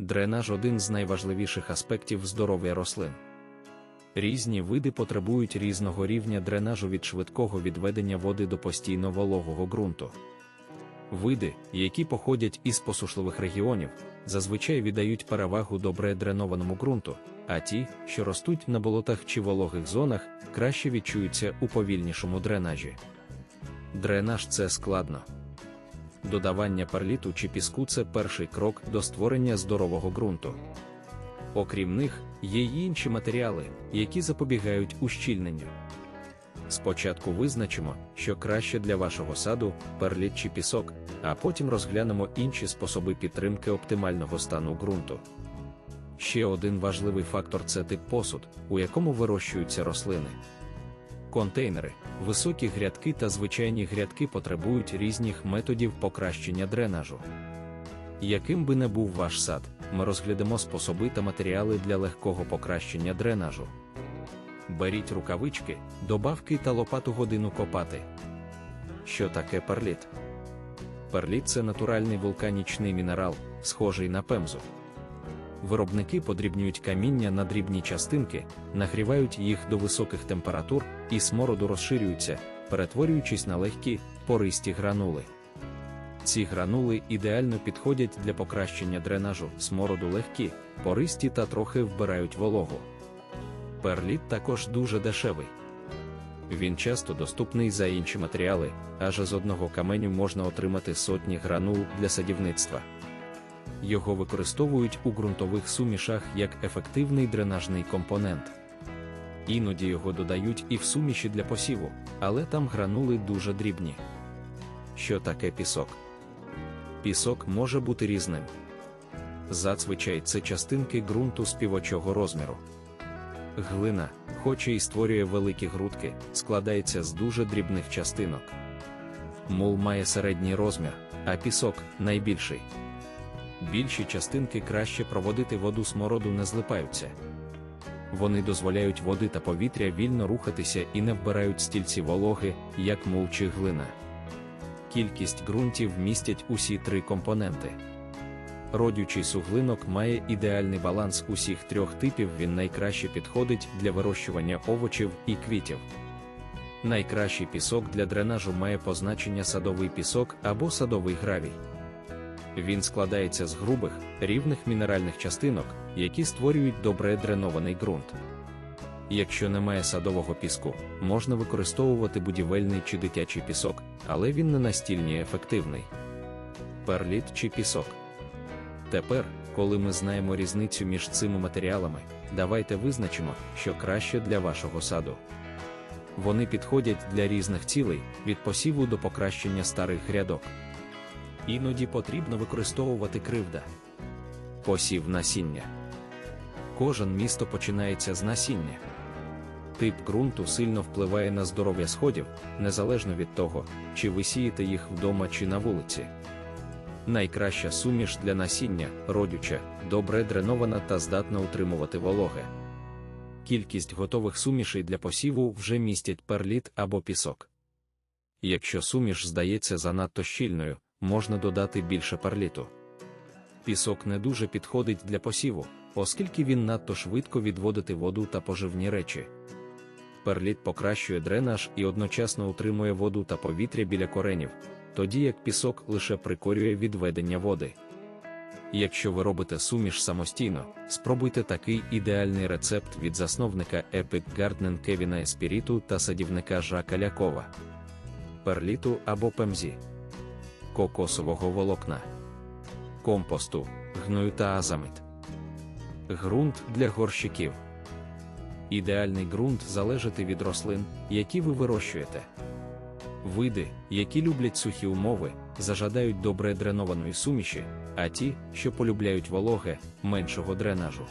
Дренаж один з найважливіших аспектів здоров'я рослин. Різні види потребують різного рівня дренажу від швидкого відведення води до постійно вологого ґрунту. Види, які походять із посушливих регіонів, зазвичай віддають перевагу добре дренованому ґрунту, а ті, що ростуть на болотах чи вологих зонах, краще відчуються у повільнішому дренажі. Дренаж це складно. Додавання перліту чи піску це перший крок до створення здорового ґрунту. Окрім них, є й інші матеріали, які запобігають ущільненню. Спочатку визначимо, що краще для вашого саду перліт чи пісок, а потім розглянемо інші способи підтримки оптимального стану ґрунту. Ще один важливий фактор це тип посуд, у якому вирощуються рослини. Контейнери, високі грядки та звичайні грядки потребують різних методів покращення дренажу. Яким би не був ваш сад, ми розглядемо способи та матеріали для легкого покращення дренажу. Беріть рукавички, добавки та лопату годину копати. Що таке перліт? Перліт це натуральний вулканічний мінерал, схожий на пемзу. Виробники подрібнюють каміння на дрібні частинки, нагрівають їх до високих температур, і смороду розширюються, перетворюючись на легкі, пористі гранули. Ці гранули ідеально підходять для покращення дренажу, смороду легкі, пористі та трохи вбирають вологу. Перліт також дуже дешевий. Він часто доступний за інші матеріали, аж з одного каменю можна отримати сотні гранул для садівництва. Його використовують у ґрунтових сумішах як ефективний дренажний компонент. Іноді його додають і в суміші для посіву, але там гранули дуже дрібні. Що таке пісок? Пісок може бути різним. Зазвичай це частинки ґрунту співочого розміру. Глина, хоч і створює великі грудки, складається з дуже дрібних частинок. Мул має середній розмір, а пісок найбільший. Більші частинки краще проводити воду смороду не злипаються. Вони дозволяють води та повітря вільно рухатися і не вбирають стільці вологи, як мул чи глина. Кількість ґрунтів містять усі три компоненти. Родючий суглинок має ідеальний баланс усіх трьох типів, він найкраще підходить для вирощування овочів і квітів. Найкращий пісок для дренажу має позначення садовий пісок або садовий гравій. Він складається з грубих, рівних мінеральних частинок, які створюють добре дренований ґрунт. Якщо немає садового піску, можна використовувати будівельний чи дитячий пісок, але він не настільні ефективний. Перліт чи пісок. Тепер, коли ми знаємо різницю між цими матеріалами, давайте визначимо, що краще для вашого саду. Вони підходять для різних цілей, від посіву до покращення старих грядок. Іноді потрібно використовувати кривда. Посів насіння. Кожен місто починається з насіння. Тип ґрунту сильно впливає на здоров'я сходів, незалежно від того, чи ви сієте їх вдома чи на вулиці. Найкраща суміш для насіння, родюча, добре дренована та здатна утримувати вологе. Кількість готових сумішей для посіву вже містять перліт або пісок. Якщо суміш здається занадто щільною, можна додати більше перліту. Пісок не дуже підходить для посіву, оскільки він надто швидко відводити воду та поживні речі. Перліт покращує дренаж і одночасно утримує воду та повітря біля коренів, тоді як пісок лише прикорює відведення води. Якщо ви робите суміш самостійно, спробуйте такий ідеальний рецепт від засновника Epic Garden Кевіна Еспіріту та садівника Жака Лякова. Перліту або пемзі, кокосового волокна, компосту, гною та азамит. Грунт для горщиків. Ідеальний ґрунт залежить від рослин, які ви вирощуєте. Види, які люблять сухі умови, зажадають добре дренованої суміші, а ті, що полюбляють вологе, меншого дренажу.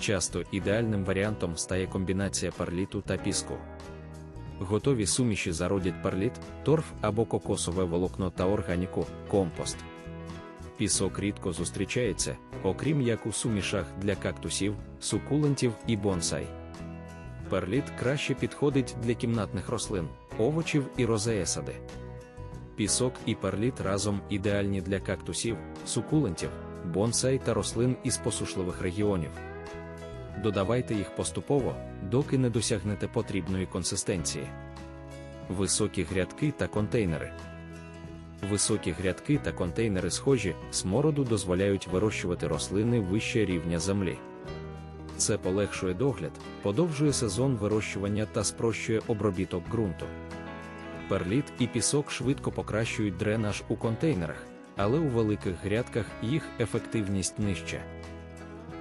Часто ідеальним варіантом стає комбінація парліту та піску. Готові суміші зародять парліт, торф або кокосове волокно та органіку, компост. Пісок рідко зустрічається, окрім як у сумішах для кактусів, сукулентів і бонсай. Перліт краще підходить для кімнатних рослин, овочів і розеесади. Пісок і перліт разом ідеальні для кактусів, сукулентів, бонсай та рослин із посушливих регіонів. Додавайте їх поступово, доки не досягнете потрібної консистенції. Високі грядки та контейнери. Високі грядки та контейнери схожі, смороду дозволяють вирощувати рослини вище рівня землі. Це полегшує догляд, подовжує сезон вирощування та спрощує обробіток ґрунту. Перліт і пісок швидко покращують дренаж у контейнерах, але у великих грядках їх ефективність нижча.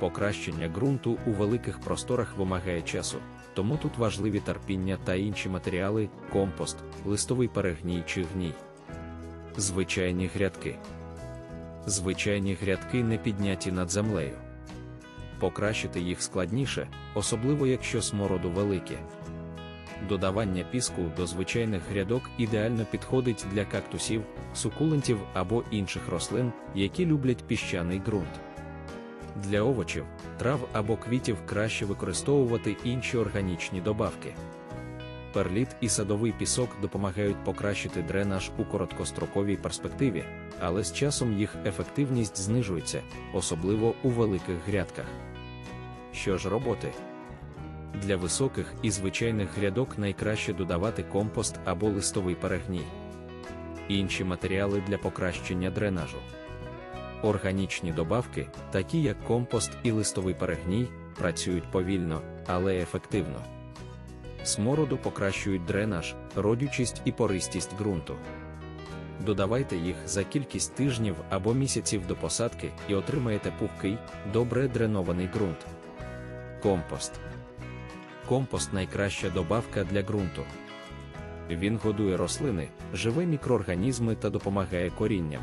Покращення ґрунту у великих просторах вимагає часу, тому тут важливі терпіння та інші матеріали, компост, листовий перегній чи гній. Звичайні грядки. Звичайні грядки не підняті над землею. Покращити їх складніше, особливо якщо смороду велике. Додавання піску до звичайних грядок ідеально підходить для кактусів, сукулентів або інших рослин, які люблять піщаний ґрунт. Для овочів, трав або квітів краще використовувати інші органічні добавки. Перліт і садовий пісок допомагають покращити дренаж у короткостроковій перспективі, але з часом їх ефективність знижується, особливо у великих грядках. Що ж роботи? Для високих і звичайних грядок найкраще додавати компост або листовий перегній. Інші матеріали для покращення дренажу. Органічні добавки, такі як компост і листовий перегній, працюють повільно, але ефективно. Смороду покращують дренаж, родючість і пористість ґрунту. Додавайте їх за кількість тижнів або місяців до посадки і отримаєте пухкий, добре дренований ґрунт. Компост. Компост найкраща добавка для ґрунту. Він годує рослини, живе мікроорганізми та допомагає корінням.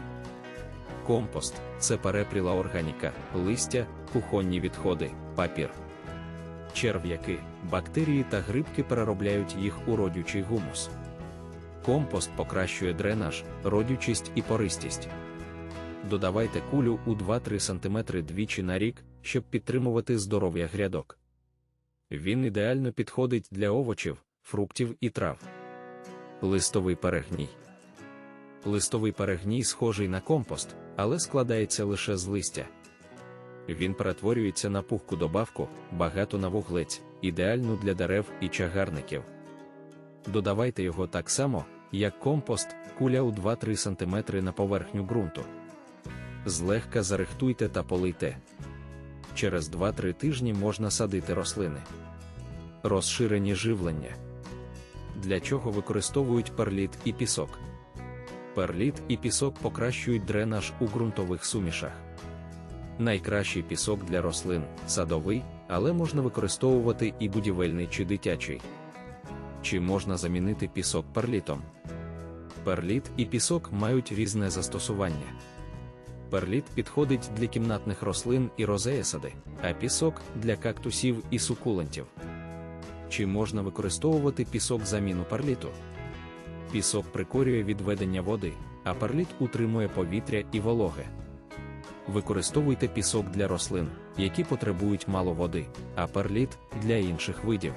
Компост це перепріла органіка, листя, кухонні відходи, папір. Черв'яки, бактерії та грибки переробляють їх у родючий гумус. Компост покращує дренаж, родючість і пористість. Додавайте кулю у 2-3 см двічі на рік, щоб підтримувати здоров'я грядок. Він ідеально підходить для овочів, фруктів і трав. Листовий перегній. Листовий перегній схожий на компост, але складається лише з листя. Він перетворюється на пухку добавку, багато на вуглець, ідеальну для дерев і чагарників. Додавайте його так само, як компост, куля у 2-3 см на поверхню ґрунту. Злегка зарихтуйте та полийте. Через 2-3 тижні можна садити рослини. Розширені живлення. Для чого використовують перліт і пісок? Перліт і пісок покращують дренаж у ґрунтових сумішах. Найкращий пісок для рослин садовий, але можна використовувати і будівельний чи дитячий. Чи можна замінити пісок перлітом? Перліт і пісок мають різне застосування. Перліт підходить для кімнатних рослин і розеясади, а пісок для кактусів і сукулентів. Чи можна використовувати пісок заміну перліту? Пісок прикорює відведення води, а перліт утримує повітря і вологе. Використовуйте пісок для рослин, які потребують мало води, а перліт для інших видів.